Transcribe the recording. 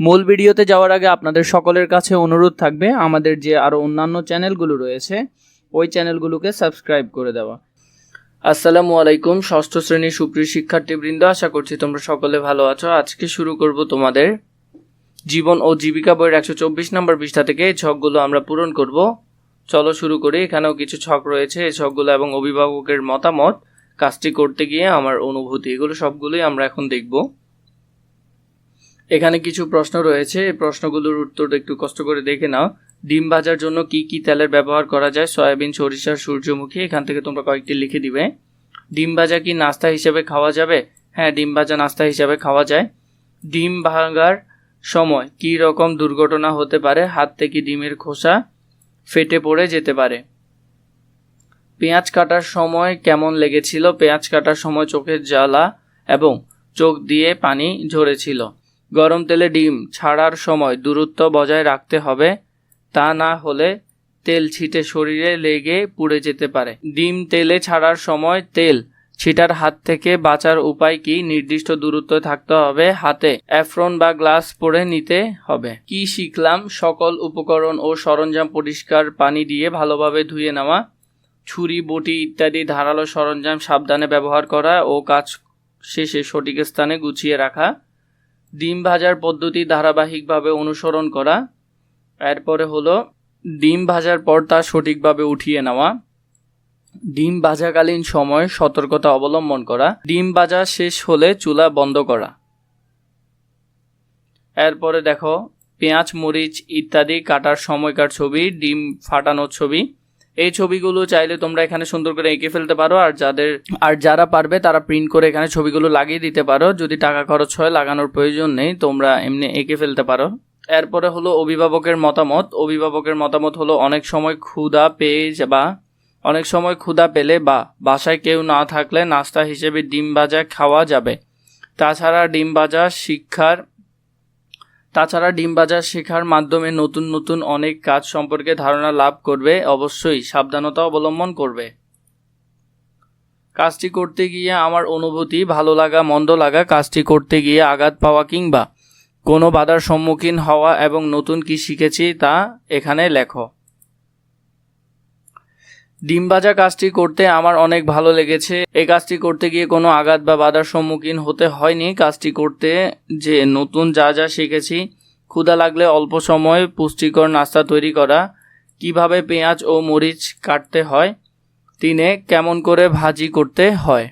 মূল ভিডিওতে যাওয়ার আগে আপনাদের সকলের কাছে অনুরোধ থাকবে, আমাদের যে আরও অন্যান্য চ্যানেলগুলো রয়েছে, ওই চ্যানেলগুলোকে সাবস্ক্রাইব করে দেওয়া। আসসালামু আলাইকুম, ষষ্ঠ শ্রেণির সুপ্রিয় শিক্ষার্থীবৃন্দ, আশা করছি তোমরা সকলে ভালো আছো। আজকে শুরু করব তোমাদের জীবন ও জীবিকা বইয়ের একশো চব্বিশ নম্বর পৃষ্ঠা থেকে। এই ছকগুলো আমরা পূরণ করব। চলো শুরু করি। এখানেও কিছু ছক রয়েছে। এই ছকগুলো এবং অভিভাবকের মতামত, কাজটি করতে গিয়ে আমার অনুভূতি, এগুলো সবগুলোই আমরা এখন দেখব। এখানে কিছু প্রশ্ন রয়েছে। এই প্রশ্নগুলোর উত্তর একটু কষ্ট করে দেখে নাও। ডিম ভাজার জন্য কি কি তেলের ব্যবহার করা যায়? সয়াবিন সরিষার সূর্যমুখী, এখান থেকে তোমরা কয়েকটি লিখে দিবে। ডিম ভাজা কি নাস্তা হিসেবে খাওয়া যাবে? হ্যাঁ ডিম ভাজা নাস্তা হিসেবে খাওয়া যায়। ডিম ভাঙার সময় কী রকম দুর্ঘটনা হতে পারে? হাত থেকে ডিমের খোসা ফেটে পড়ে যেতে পারে। পেঁয়াজ কাটার সময় কেমন লেগেছিল? পেঁয়াজ কাটার সময় চোখের জ্বালা এবং চোখ দিয়ে পানি ঝরেছিল। গরম তেলে ডিম ছাড়ার সময় দূরত্ব বজায় রাখতে হবে, তা না হলে তেল ছিটে শরীরে লেগে পুড়ে যেতে পারে। ডিম তেলে ছাড়ার সময় তেল ছিটার হাত থেকে বাঁচার উপায় কি? নির্দিষ্ট দূরত্ব থাকতে হবে, হাতে অ্যাফ্রন বা গ্লাস পরে নিতে হবে। কি শিখলাম? সকল উপকরণ ও সরঞ্জাম পরিষ্কার, পানি দিয়ে ভালোভাবে ধুয়ে নেওয়া, ছুরি, বটি ইত্যাদি ধারালো সরঞ্জাম সাবধানে ব্যবহার করা ও কাজ শেষে সঠিক স্থানে গুছিয়ে রাখা। ডিম ভাজার পদ্ধতি ধারাবাহিকভাবে অনুসরণ করা। এরপরে হলো, ডিম ভাজার পর তা সঠিকভাবে উঠিয়ে নেওয়া। ডিম ভাজাকালীন সময় সতর্কতা অবলম্বন করা। ডিম ভাজা শেষ হলে চুলা বন্ধ করা। এরপরে দেখো, পেঁয়াজ, মরিচ ইত্যাদি কাটার সময়কার ছবি, ডিম ফাটানোর ছবি। এই ছবিগুলো চাইলে তোমরা এখানে সুন্দর করে এঁকে ফেলতে পারো, আর যাদের, আর যারা পারবে তারা প্রিন্ট করে এখানে ছবিগুলো লাগিয়ে দিতে পারো। যদি টাকা খরচ হয়, লাগানোর প্রয়োজন নেই, তোমরা এমনি এঁকে ফেলতে পারো। এরপরে হলো অভিভাবকের মতামত। অভিভাবকের মতামত হলো অনেক সময় ক্ষুধা পেয়ে বা, অনেক সময় ক্ষুধা পেলে বা, বাসায় কেউ না থাকলে নাস্তা হিসেবে ডিম ভাজা খাওয়া যাবে। তাছাড়া ডিম ভাজা শিক্ষার তাছাড়া ডিম বাজার শেখার মাধ্যমে নতুন নতুন অনেক কাজ সম্পর্কে ধারণা লাভ করবে, অবশ্যই সাবধানতা অবলম্বন করবে। কাজটি করতে গিয়ে আমার অনুভূতি, ভালো লাগা, মন্দ লাগা, কাজটি করতে গিয়ে আঘাত পাওয়া কিংবা কোনো বাধার সম্মুখীন হওয়া এবং নতুন কি শিখেছি তা এখানে লেখো। ডিম ভাজা কাজটি করতে আমার অনেক ভালো লেগেছে। এই কাজটি করতে গিয়ে কোনো আঘাত বা বাধার সম্মুখীন হতে হয়নি। কাজটি করতে যে নতুন যা যা শিখেছি, ক্ষুধা লাগলে অল্প সময় পুষ্টিকর নাস্তা তৈরি করা, কীভাবে পেঁয়াজ ও মরিচ কাটতে হয়, তিনে কেমন করে ভাজি করতে হয়।